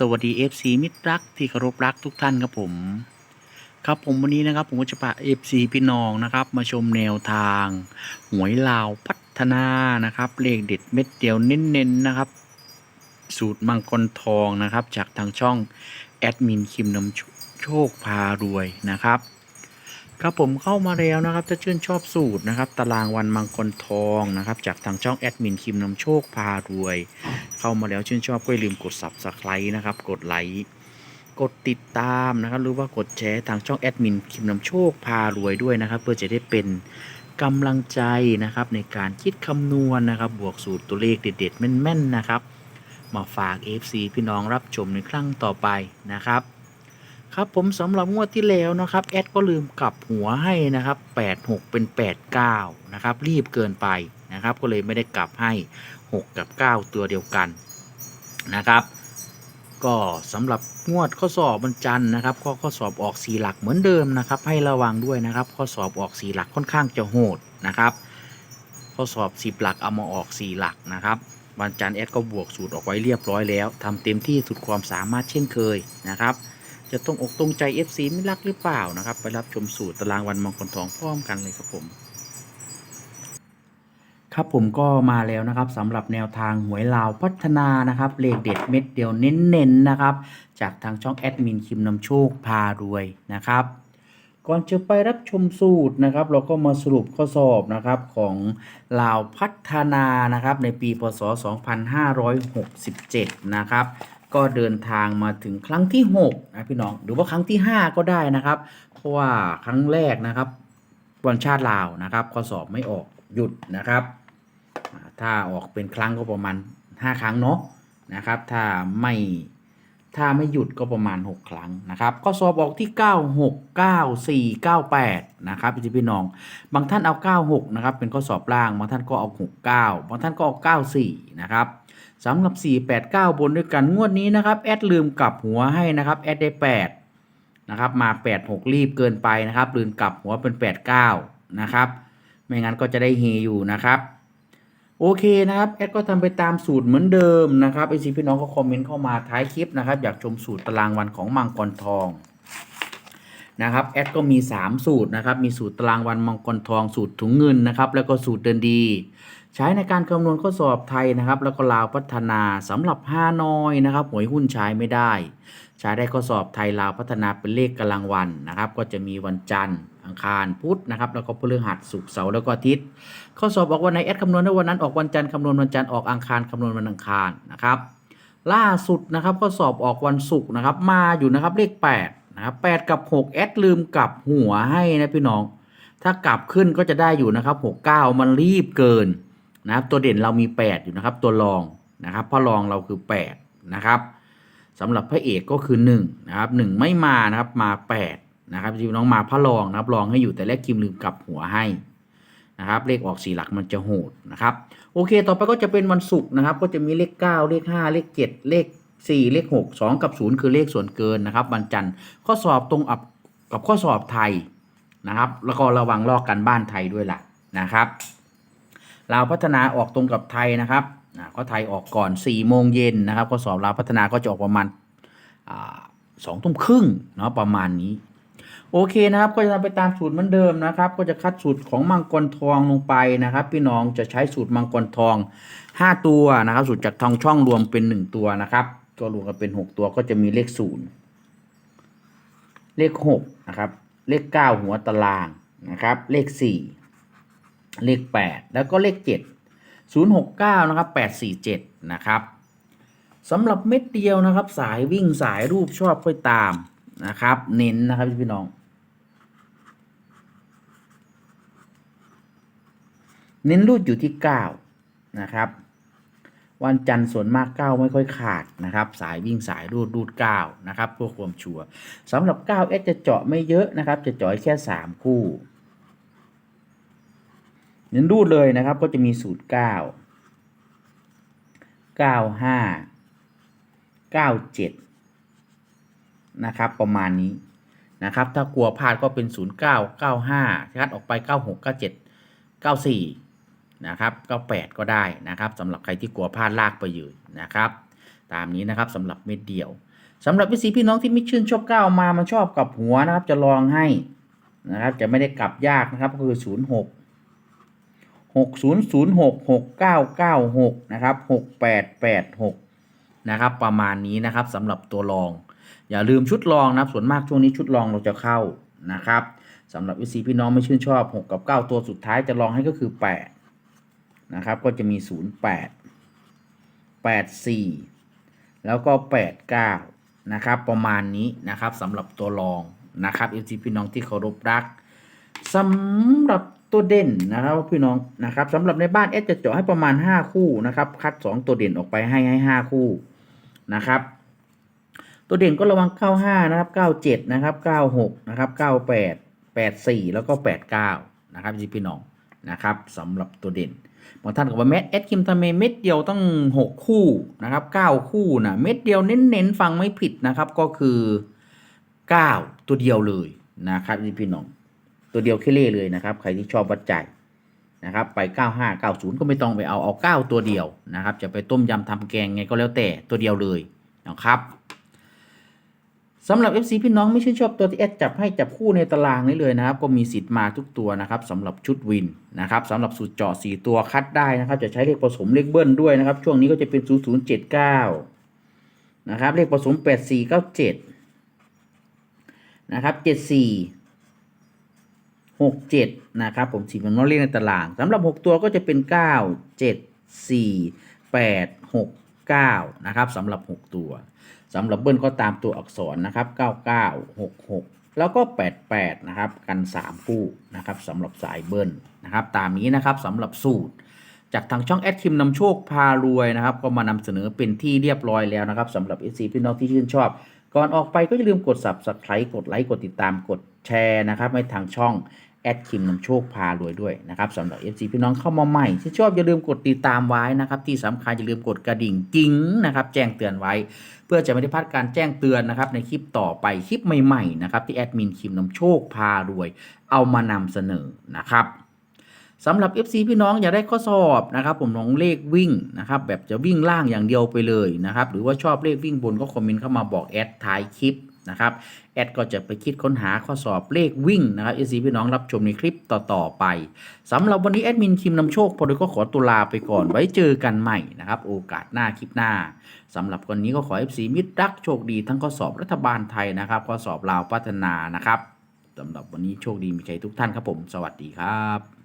สวัสดี FC มิตรรักที่เคารพรักทุกท่านครับผม ครับผมวันนี้นะครับผมก็จะพา FC พี่น้องนะครับ มาชมแนวทาง หวยลาวพัฒนานะครับ เลขเด็ดเม็ดเดียวเน้นๆนะครับ สูตรมังกรทองนะครับ จากทางช่องแอดมินคิมนำโชคพารวยนะครับ ครับผมเข้ามาแล้วนะครับถ้าชื่นชอบสูตรนะครับ ตารางวันมังกรทองนะครับ จากทางช่องแอดมินคิมนำโชคพารวย เข้ามาแล้วชื่นชอบก็อย่าลืมกด subscribe นะครับ กดไลค์กดติดตามนะครับ หรือว่ากดแชร์ทางช่องแอดมินคิมนำโชคพารวยด้วยนะครับ เพื่อจะได้เป็นกำลังใจนะครับในการคิดคำนวณนะครับ บวกสูตรตัวเลขเด็ดๆแม่นๆนะครับ มาฝาก FC พี่น้องรับชมในครั้งต่อไปนะครับ ครับผมสำหรับงวดที่แล้วนะครับแอดก็ลืมกลับหัวให้นะครับ86 เป็น 89 นะครับ รีบเกินไปนะครับ ก็เลยไม่ได้กลับให้ 6 กับ 9 ตัวเดียวกันนะครับ ก็สำหรับงวดข้อสอบวันจันทร์นะครับ ก็ข้อสอบออก4หลักเหมือนเดิมนะครับ ให้ระวังด้วยนะครับ ข้อสอบออก4หลักค่อนข้างจะโหดนะครับ ข้อสอบ10หลักเอามาออก4หลักนะครับวันจันทร์แอดก็บวกสูตรออกไว้เรียบร้อยแล้วทำเต็มที่สุดความสามารถเช่นเคยนะครับ จะตรงอกตรงใจ FC ไม่รักหรือเปล่านะครับ ไปรับชมสูตรตารางวันมังกรทองพร้อมกันเลยครับผม ครับผมก็มาแล้วนะครับสำหรับแนวทางหวยลาวพัฒนานะครับเลขเด็ดเม็ดเดียวเน้นๆนะครับ จากทางช่องแอดมินคิมนำโชคพารวยนะครับก่อนจะไปรับชมสูตรนะครับ เราก็มาสรุปข้อสอบนะครับของลาวพัฒนานะครับในปีพศ 2567 นะครับ ก็เดินทางมาถึงครั้งที่6นะพี่น้องหรือว่าครั้งที่ 5 ก็ได้นะครับ เพราะว่าครั้งแรกนะครับวันชาติลาวนะครับข้อสอบไม่ออกหยุดนะครับ ถ้าออกเป็นครั้งก็ประมาณ 5 ครั้งเนาะนะครับ ถ้าไม่ ถ้าไม่หยุดก็ประมาณ 6 ครั้งนะครับข้อสอบออกที่ 9 6 9 4 9 8 นะครับพี่พี่น้อง บางท่านเอา 96 นะครับ เป็นข้อสอบล่าง บางท่านก็เอา 69 บางท่านก็เอา 94 นะครับสำหรับ 489 บนด้วยกันงวดนี้นะครับ แอดลืมกลับหัวให้นะครับ แอดได้ 8 นะครับ มา 86 รีบเกินไปนะครับ ลืมกลับหัวเป็น 89 นะครับ ไม่งั้นก็จะได้เฮอยู่นะครับ โอเคนะครับแอดก็ทำไปตามสูตรเหมือนเดิมนะครับไอซีพี่น้องก็คอมเมนต์เข้ามาท้ายคลิปนะครับ อยากชมสูตรตารางวันของมังกรทองนะครับแอดก็มี 3 สูตรนะครับ มีสูตรตารางวันมังกรทองสูตรถุงเงินนะครับ แล้วก็สูตรเดินดี ใช้ในการคำนวณข้อสอบไทยนะครับ แล้วก็ลาวพัฒนาสำหรับห้านอยนะครับหวยหุ้นใช้ไม่ได้ ใช้ได้ข้อสอบไทยลาวพัฒนาเป็นเลขกำลังวันนะครับ ก็จะมีวันจันทร์อังคารพุธนะครับแล้วก็พฤหัสศุกร์เสาร์แล้วก็อาทิตย์ ข้อสอบออกวันไหนแอดคำนวณได้วันนั้นออกวันจันทร์คำนวณวันจันทร์ออกอังคารคำนวณวันอังคารนะครับล่าสุดนะครับข้อสอบออกวันศุกร์นะครับมาอยู่นะครับเลข8นะครับ8กับ6แอดลืมกลับหัวให้นะพี่น้อง ถ้ากลับขึ้นก็จะได้อยู่นะครับ69 มันรีบเกิน นะครับ ตัวเด่นเรามี 8 อยู่นะครับ ตัวรองนะครับพราะรองเราคือ 8 นะครับสำหรับพระเอกก็คือ1นะครับ1ไม่มานะครับมา 8 นะครับพี่น้องมาพระรองนะครับรองให้อยู่แต่แรกคิมลืมกลับหัวให้นะครับเลขออกสี่หลักมันจะโหดนะครับโอเค ต่อไปก็จะเป็นวันศุกร์นะครับ ก็จะมีเลข 9 เลข 5 เลข 7 เลข 4 เลข 6 2 กับ 0 คือเลขส่วนเกินนะครับวันจันทร์ข้อสอบตรงอับกับข้อสอบไทยนะครับ แล้วก็ระวังลอกกันบ้านไทยด้วยล่ะนะครับ เราวพัฒนาออกตรงกับไทยนะครับก็ไทยออกก่อน4โมงเย็นนะครับข้อสอบเราวพัฒนาก็จะออกประมาณสองทุ่มครึ่งเนาะประมาณนี้ โอเคนะครับก็จะทำไปตามสูตรเหมือนเดิมนะครับ ก็จะคัดสูตรของมังกรทองลงไปนะครับ พี่น้องจะใช้สูตรมังกรทอง 5 ตัวนะครับ สูตรจากทองช่องรวมเป็น 1 ตัวนะครับก็รวมกันเป็น 6 ตัวก็จะมีเลข 0 เลข6นะครับเลข 9 หัวตารางนะครับ เลข 4 เลข 8 แล้วก็เลข 7 069 นะครับ 847 นะครับสำหรับเม็ดเดียวนะครับ สายวิ่งสายรูปชอบค่อยตามนะครับ เน้นนะครับพี่น้อง เน้นรูดอยู่ที่ 9 นะครับ วันจันทร์ส่วนมากเก้าไม่ค่อยขาดนะครับ สายวิ่งสายรูดรูดเก้านะครับเพื่อความชัวร์สำหรับ9 S จะเจาะไม่เยอะนะครับ จะเจาะแค่ 3 คู่ เน้นรูดเลยนะครับก็จะมีสูตร9 95 97นะครับประมาณนี้นะครับถ้ากลัวพลาดก็เป็น 09 95คัดออกไป 96 97 94นะครับ98 ก็ได้นะครับสำหรับใครที่กลัวพลาดลากไปอยู่นะครับ ตามนี้นะครับสำหรับเม็ดเดียวสำหรับวิสีพี่น้องที่ไม่ชื่นชอบก้าวมามันชอบกับหัวนะครับจะลองให้นะครับจะไม่ได้กลับยากนะครับก็คือ 06 6006 6996นะครับ6886นะครับประมาณนี้นะครับสำหรับตัวรอง อย่าลืมชุดรองนะครับส่วนมากช่วงนี้ชุดรองเราจะเข้านะครับสำหรับวิสีพี่น้องไม่ชื่นชอบ 6 กับ 9 ตัวสุดท้ายจะลองให้ก็คือ 8 นะครับ ก็จะมี 08 84 แล้วก็ 89 นะครับประมาณนี้นะครับสำหรับตัวรองนะครับเอฟซีพี่น้องที่เคารพรักสำหรับ ตัวเด่นนะครับพี่น้องนะครับสำหรับในบ้านเอสจะเจาะให้ประมาณ 5 คู่นะครับคัด 2 ตัวเด่นออกไปให้ให้5คู่นะครับ ตัวเด่นก็ระวัง 95 นะครับ 97 นะครับ 96 นะครับ 98 84 แล้วก็ 89 นะครับพี่น้องนะครับสำหรับตัวเด่นบางท่านก็ว่าเม็ดเอสคิมทำไมเม็ดเดียวต้อง 6 คู่นะครับ 9 คู่นะเม็ดเดียวเน้นๆฟังไม่ผิดนะครับก็คือ 9 ตัวเดียวเลยนะครับพี่น้อง ตัวเดียวแค่เล่เลยนะครับ ใครที่ชอบวัดใจนะครับ ไป 95 90 ก็ไม่ต้องไปเอาเอา 9 ตัวเดียวนะครับ จะไปต้มยำทำแกงไงก็แล้วแต่ตัวเดียวเลยนะครับสำหรับ FC พี่น้องไม่ชื่นชอบตัวที่แอดจับให้จับคู่ในตารางนี้เลยนะครับ ก็มีสิทธิ์มาทุกตัวนะครับสำหรับชุดวินนะครับสำหรับสูตรเจาะ4ตัวคัดได้นะครับ จะใช้เลขผสมเลขเบิ้ลด้วยนะครับ ช่วงนี้ก็จะเป็น 0079 นะครับ เลขผสม 8497 นะครับ 74 67นะครับผมสีมันว่าเลขในตารางสำหรับ6ตัวก็จะเป็น9 7 4 8 6 9นะครับสำหรับ6ตัวสำหรับเบิ้ลก็ตามตัวอักษรนะครับ99 66แล้วก็ 88 นะครับ กัน 3 คู่นะครับสำหรับสายเบิ้ลนะครับ ตามนี้นะครับสำหรับสูตร จากทางช่องแอดคิมนำโชคพารวยนะครับ ก็มานำเสนอเป็นที่เรียบร้อยแล้วนะครับสำหรับ FC พี่น้องที่ชื่นชอบ ก่อนออกไปก็อย่าลืมกด subscribe กดไลค์กดติดตามกดแชร์นะครับให้ทางช่อง แอดคิมนำโชคพารวยด้วยนะครับสำหรับ FC พี่น้องเข้ามาใหม่ที่ชอบอย่าลืมกดติดตามไว้นะครับ ที่สำคัญอย่าลืมกดกระดิ่งกิ้งนะครับแจ้งเตือนไว้ เพื่อจะไม่ได้พลาดการแจ้งเตือนนะครับในคลิปต่อไปคลิปใหม่ๆนะครับที่แอดมินคิมนำโชคพารวย เอามานำเสนอนะครับสำหรับ FC พี่น้องอยากได้ข้อสอบนะครับ ผมน้องเลขวิ่งนะครับ แบบจะวิ่งล่างอย่างเดียวไปเลยนะครับ หรือว่าชอบเลขวิ่งบนก็คอมเมนต์เข้ามาบอกแอดท้ายคลิป นะครับแอดก็จะไปคิดค้นหาข้อสอบเลขวิ่งนะครับ FC พี่น้องรับชมในคลิปต่อๆไปสำหรับวันนี้แอดมินคิมนำโชคพอดีก็ขอตุลาไปก่อนไว้เจอกันใหม่นะครับโอกาสหน้าคลิปหน้าสำหรับวันนี้ก็ขอ FC มิตรรักโชคดีทั้งข้อสอบรัฐบาลไทยนะครับข้อสอบลาวพัฒนานะครับสำหรับวันนี้โชคดีมีใจทุกท่านครับผม สวัสดีครับ